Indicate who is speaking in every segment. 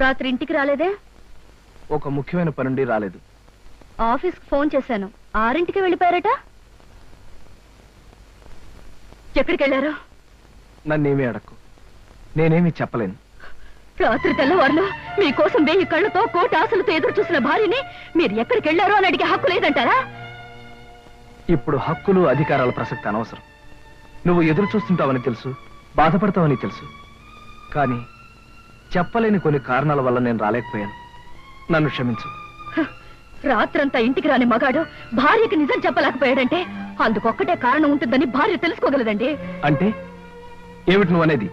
Speaker 1: రాత్రి ఇంటికి రాలేదే?
Speaker 2: ఒక ముఖ్యమైన పనుండి రాలేదు.
Speaker 1: ఆఫీస్కి ఫోన్ చేశాను. ఆరింటికి వెళ్ళిపోయారట? ఎక్కడికి వెళ్ళారు
Speaker 2: నన్నేమీ అడక్కు. నేనేమీ చెప్పలేను.
Speaker 1: రాత్రి తెల్లవారులు మీకోసం వెయ్యి కళ్ళతో కోటి ఆశలతో ఎదురు చూసిన భార్యని మీరు ఎక్కడికి వెళ్ళారో అని అడిగే హక్కు లేదంటారా?
Speaker 2: ఇప్పుడు హక్కులు అధికారాల ప్రసక్తి అనవసరం. నువ్వు ఎదురు చూస్తుంటావని తెలుసు బాధపడతావని తెలుసు. కానీ చెప్పలేని కొన్ని కారణాల వల్ల నేను రాలేకపోయాను. నన్ను క్షమించు.
Speaker 1: రాత్రంతా ఇంటికి రాని మగాడు భార్యకి నిజం చెప్పలేకపోయాడంటే అందుకొక్కటే కారణం ఉంటుందని భార్య తెలుసుకోగలదండి.
Speaker 2: అంటే? ఏమిటి నువ్వు అనేది?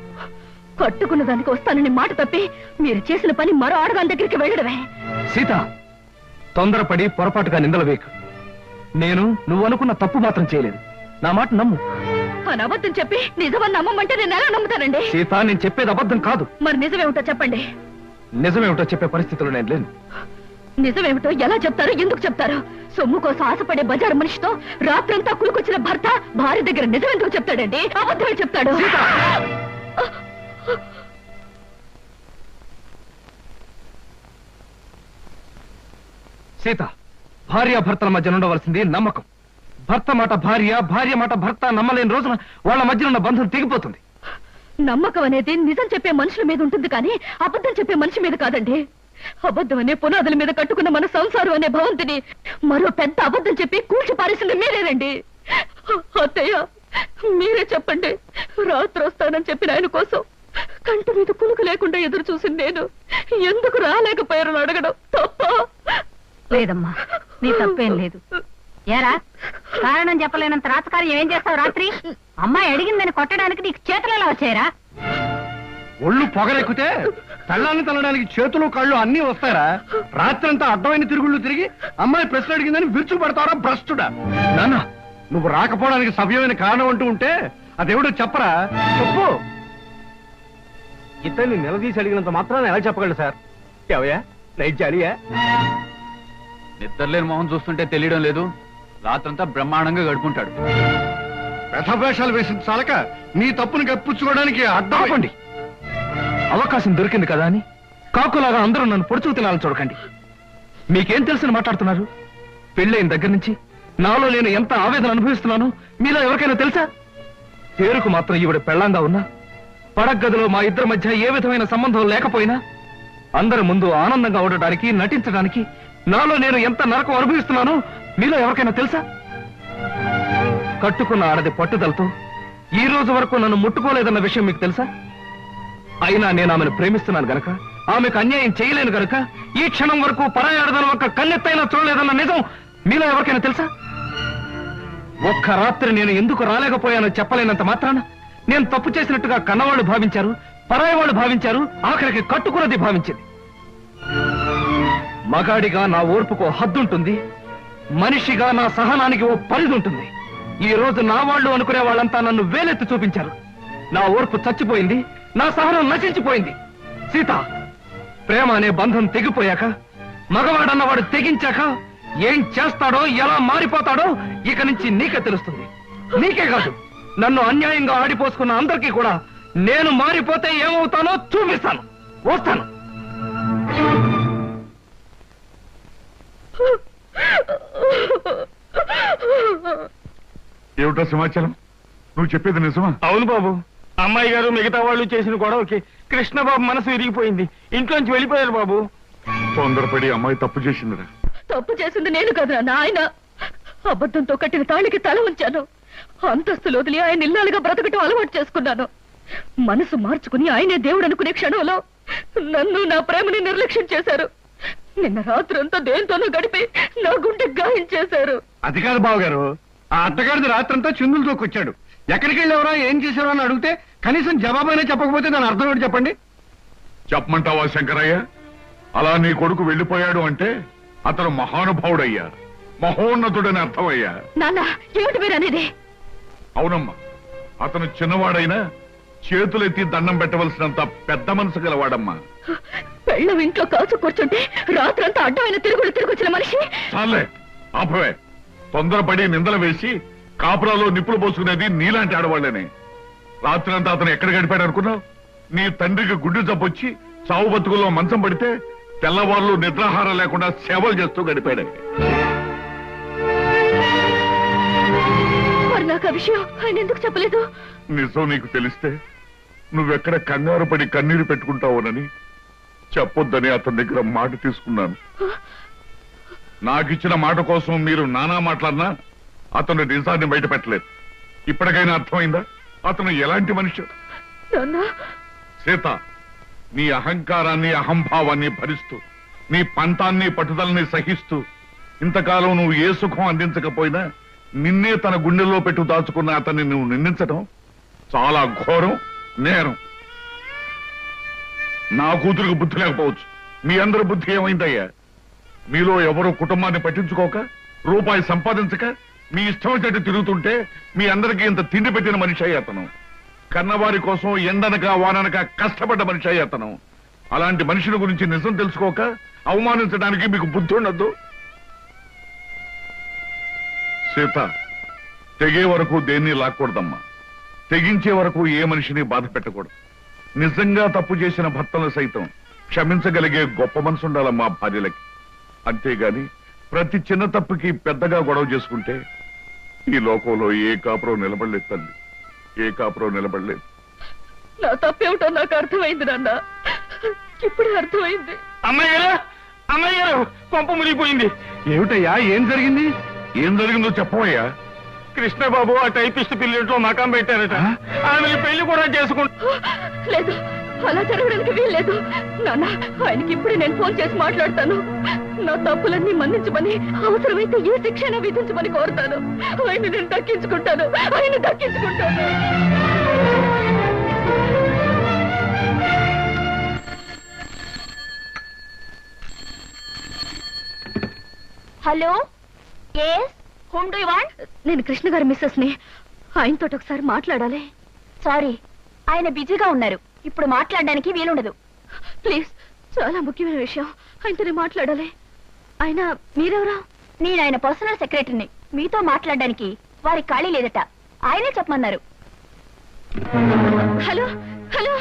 Speaker 1: కట్టుకున్న దానికి వస్తానని మాట తప్పి మీరు చేసిన పని మరో ఆడదాని దగ్గరికి వెళ్ళడమే.
Speaker 2: సీత తొందరపడి పొరపాటుగా నిందలు వేకు నేను నువ్వు అనుకున్న తప్పు మాత్రం చేయలేదు. నా మాట నమ్ము.
Speaker 1: అని అబద్ధం చెప్పి నిజమని నమ్మమంటే నేను ఎలా నమ్ముతానండి?
Speaker 2: సీత నేను చెప్పేది అబద్ధం కాదు.
Speaker 1: మరి నిజమేమిటో చెప్పండి.
Speaker 2: నిజమేమిటో చెప్పే పరిస్థితిలో నేను లేను.
Speaker 1: నిజమేమిటో ఎలా చెప్తారో ఎందుకు చెప్తారో? సొమ్ము కోసం ఆశపడే బజారు మనిషితో రాత్రంతా కులుకొచ్చిన భర్త భార్య దగ్గర నిజం ఎందుకు చెప్తాడండి? అబద్ధమే చెప్తాడు.
Speaker 2: సీత! భార్య భర్తల మధ్య ఉండవలసింది నమ్మకం. భర్త మాట భార్య భార్య మాట భర్త నమ్మలేని రోజున వాళ్ళ మధ్య ఉన్న బంధం తెగిపోతుంది.
Speaker 1: నమ్మకం అనేది నిజం చెప్పే మనుషుల మీద ఉంటుంది కానీ అబద్ధం చెప్పే మనిషి మీద కాదండి. అబద్ధం అనే పునాదుల మీద కట్టుకున్న మన సంసారం అనే భవంతిని మరో పెద్ద అబద్ధం చెప్పి కూల్చి పారేసింది మీరేనండి. అత్తయ్య మీరే చెప్పండి. రాత్రి వస్తానని చెప్పిన ఆయన కోసం కంటి మీద కునుకు లేకుండా ఎదురు చూసింది నేను. ఎందుకు రాలేకపోయారని అడగడం తప్ప.
Speaker 3: లేదమ్మా నీ తప్పేం లేదు. ఏరా? కారణం చెప్పలేనంత రాతకార్యం ఏం చేస్తావు రాత్రి? అమ్మాయి అడిగిందని కొట్టడానికి నీకు చేతులు ఎలా వచ్చాయరా?
Speaker 4: ఒళ్ళు పొగరెక్కితే తల్లాన్ని తల్లడానికి చేతులు కళ్ళు అన్ని వస్తారా రాత్రంతా అడ్డమైన తిరుగుళ్ళు తిరిగి అమ్మాయి ప్రశ్న అడిగిందని విరుచు పడతారా భ్రష్టుడా?
Speaker 2: నాన్న
Speaker 4: నువ్వు రాకపోవడానికి సవ్యమైన కారణం అంటూ ఉంటే అదేవిడో చెప్పరా? చెప్పు. ఇతన్ని నిలదీసి అడిగినంత మాత్రాన్ని ఎలా చెప్పగలడు సార్? ఎవయా నైట్ జాలియా
Speaker 5: నిద్రలేని మొహం చూస్తుంటే తెలియడం లేదు. రాత్రంతా బ్రహ్మాండంగా గడుపుంటాడు.
Speaker 4: వ్యధవేషాలు వేసిన చాలక నీ తప్పును కప్పించుకోవడానికి
Speaker 2: ఆపండి. అవకాశం దొరికింది కదా అని కాకులాగా అందరూ నన్ను పొడుచుకు తినాలని చూడకండి. మీకేం తెలిసిన మాట్లాడుతున్నారు? పెళ్ళైన దగ్గర నుంచి నాలో నేను ఎంత ఆవేదన అనుభవిస్తున్నానో మీలో ఎవరికైనా తెలుసా? పేరుకు మాత్రం ఈవిడ పెళ్ళంగా ఉన్నా పడగదిలో మా ఇద్దరి మధ్య ఏ విధమైన సంబంధం లేకపోయినా అందరి ముందు ఆనందంగా ఉండటానికి నటించడానికి నాలో నేను ఎంత నరకం అనుభవిస్తున్నానో మీలో ఎవరికైనా తెలుసా? కట్టుకున్న ఆడది పట్టుదలతో ఈ రోజు వరకు నన్ను ముట్టుకోలేదన్న విషయం మీకు తెలుసా? అయినా నేను ఆమెను ప్రేమిస్తున్నాను గనక ఆమెకు అన్యాయం చేయలేను గనక ఈ క్షణం వరకు పరాయి ఆడదను ఒక కన్నెత్తైనా చూడలేదన్న నిజం మీలో ఎవరికైనా తెలుసా? ఒక్క రాత్రి నేను ఎందుకు రాలేకపోయానో చెప్పలేనంత మాత్రాన నేను తప్పు చేసినట్టుగా కన్నవాళ్ళు భావించారు పరాయి వాళ్ళు భావించారు ఆఖరికి కట్టుకున్నది భావించింది. మగాడిగా నా ఓర్పుకో హద్దుంటుంది మనిషిగా నా సహనానికి ఓ పరిధి ఉంటుంది. ఈ రోజు నా వాళ్ళు అనుకునే వాళ్ళంతా నన్ను వేలెత్తి చూపించారు. నా ఓర్పు చచ్చిపోయింది నా సహనం నశించిపోయింది. సీత ప్రేమ అనే బంధం తెగిపోయాక మగవాడన్నవాడు తెగించాక ఏం చేస్తాడో ఎలా మారిపోతాడో ఇక నుంచి నీకే తెలుస్తుంది. నీకే కాదు నన్ను అన్యాయంగా ఆడిపోసుకున్న అందరికీ కూడా నేను మారిపోతే ఏమవుతానో చూపిస్తాను. వస్తాను.
Speaker 6: ఏమిటో సమాచారం నువ్వు చెప్పేది నిజమా?
Speaker 2: అవును బాబు. అమ్మాయి గారు మిగతా వాళ్ళు చేసిన గొడవకి కృష్ణబాబు మనసు విరిగిపోయింది. ఇంట్లోంచి వెళ్ళిపోయారు బాబు.
Speaker 6: తొందరపడి అమ్మాయి తప్పు చేసిందిరా.
Speaker 1: తప్పు చేసింది నేను కదా నాయన. అబద్ధంతో కట్టిన తాళికి తల ఉంచాను. అంతస్తులు వదిలి ఆయన ఇల్లాలుగా బ్రతకటం అలవాటు చేసుకున్నాను. మనసు మార్చుకుని ఆయనే దేవుడు అనుకునే క్షణంలో నన్ను నా ప్రేమని నిర్లక్ష్యం చేశారు. నిన్న రాత్రంతా దేంతోనూ గడిపి నా గుండె గాయం చేశారు.
Speaker 4: అది కాదు బావగారు. ఆ అత్తగారిది రాత్రంతా చిందులు తోకొచ్చాడు ఎక్కడికి వెళ్ళేవరా? ఏం చేసావరా అని అడిగితే కనీసం జవాబైనా చెప్పకపోతే దాని అర్థం ఏంటి చెప్పండి?
Speaker 6: చెప్పమంటావా శంకరయ్య? అలా నీ కొడుకు వెళ్ళిపోయాడు అంటే అతను మహానుభావుడయ్యా. మహోన్నతుడని అర్థమయ్యా.
Speaker 1: నాన్న ఏమిటి మీరు అనేది
Speaker 6: అవునమ్మా అతను చిన్నవాడైనా చేతులెత్తి దండం పెట్టవలసినంత పెద్ద మనసు గలవాడమ్మా.
Speaker 1: పెళ్ళం ఇంట్లో కాచు కూర్చుంటే రాత్రంతా అడ్డమైన తిరుగులు తిరిగొచ్చిన మనిషి.
Speaker 6: చాలే ఆపవే. తొందరపడి నిందలు వేసి కాపురాలో నిప్పులు పోసుకునేది నీలాంటి ఆడవాళ్ళనే. రాత్రంతా అతను ఎక్కడ గడిపాడు అనుకున్నావు? నీ తండ్రికి గుడ్డు జబ్బొచ్చి చావు బతుకుల్లో మంచం పడితే తెల్లవాళ్ళు నిద్రాహారం లేకుండా సేవలు చేస్తూ గడిపాడు.
Speaker 1: మరి నాకు ఆ విషయం ఆయన ఎందుకు చెప్పలేదు?
Speaker 6: నిజం నీకు తెలిస్తే నువ్వెక్కడ కంగారు పడి కన్నీరు పెట్టుకుంటావునని చెప్పొద్దని అతని దగ్గర మాట తీసుకున్నాను. నాకిచ్చిన మాట కోసం మీరు నానా మాట్లాడినా అతను నిజాన్ని బయట పెట్టలేదు ఇప్పటికైనా అర్థమైందా? అతను ఎలాంటి మనిషి? సీత నీ అహంకారాన్ని అహంభావాన్ని భరిస్తూ నీ పంతాన్ని పట్టుదలని సహిస్తూ ఇంతకాలం నువ్వు ఏ సుఖం అందించకపోయినా నిన్నే తన గుండెల్లో పెట్టు దాచుకున్న అతన్ని నువ్వు నిందించడం చాలా ఘోరం నేరం. నా కూతురికి బుద్ధి లేకపోవచ్చు. మీ అందరి బుద్ధి ఏమైందయ్యా? మీలో ఎవరో కుటుంబాన్ని పట్టించుకోక రూపాయి సంపాదించక మీ ఇష్టం వచ్చేట్టు తిరుగుతుంటే మీ అందరికీ ఇంత తిండి పెట్టిన మనిషి అయ్యి అతను. కన్నవారి కోసం ఎండనక వాననక కష్టపడ్డ మనిషి అయ్యి అతను. అలాంటి మనుషుల గురించి నిజం తెలుసుకోక అవమానించడానికి మీకు బుద్ధి ఉండద్దు సీత తెగే వరకు దేన్ని లాక్కూడదమ్మా? తెగించే వరకు ఏ మనిషిని బాధ పెట్టకూడదు. నిజంగా తప్పు చేసిన భర్తను సైతం క్షమించగలిగే గొప్ప మనసు ఉండాలమ్మా భార్యలకి. అంతేగాని ప్రతి చిన్న తప్పుకి పెద్దగా గొడవ చేసుకుంటే ఈ లోకంలో ఏ కాపురం నిలబడలేదు తల్లి. ఏ కాపురం నిలబడలేదు.
Speaker 1: నా తప్పేమిటో నాకు అర్థమైంది నాన్న. ఇప్పుడే అర్థమైంది.
Speaker 2: అమ్మాయి గారు అమ్మాయి గారు కొంప మునిగిపోయింది.
Speaker 4: ఏమిటయ్యా ఏం జరిగింది?
Speaker 6: ఏం జరిగిందో చెప్పవయ్యా.
Speaker 2: కృష్ణబాబు ఆ టైపిస్ట్ పిల్లెంట్లో మకాం పెట్టారట. ఆమె పెళ్ళి కూడా చేసుకుంటా
Speaker 1: లేదు అలా జరగడానికి వీల్లేదు. నాన్న ఆయనకి ఇప్పుడే నేను ఫోన్ చేసి మాట్లాడతాను. నా తప్పులన్నీ మన్నించమని అవసరమైతే ఏ శిక్షణ విధించమని కోరుతాను. ఆయన నేను దక్కించుకుంటాను. ఆయన దక్కించుకుంటాను.
Speaker 7: Hello? Yes whom do want
Speaker 1: నేను కృష్ణ గారి మిస్సెస్ని ఆయనతో ఒకసారి మాట్లాడాలి.
Speaker 7: సారీ ఆయన బిజీగా ఉన్నారు. ఇప్పుడు మాట్లాడడానికి వీలుండదు.
Speaker 1: ప్లీజ్ చాలా ముఖ్యమైన విషయం. ఆయనతో నేను మాట్లాడాలి. ఆయన మీరెవరా?
Speaker 7: నేను ఆయన పర్సనల్ సెక్రటరీని. మీతో మాట్లాడడానికి వారి ఖాళీ లేదట. ఆయనే చెప్పమన్నారు.
Speaker 1: Hello hello.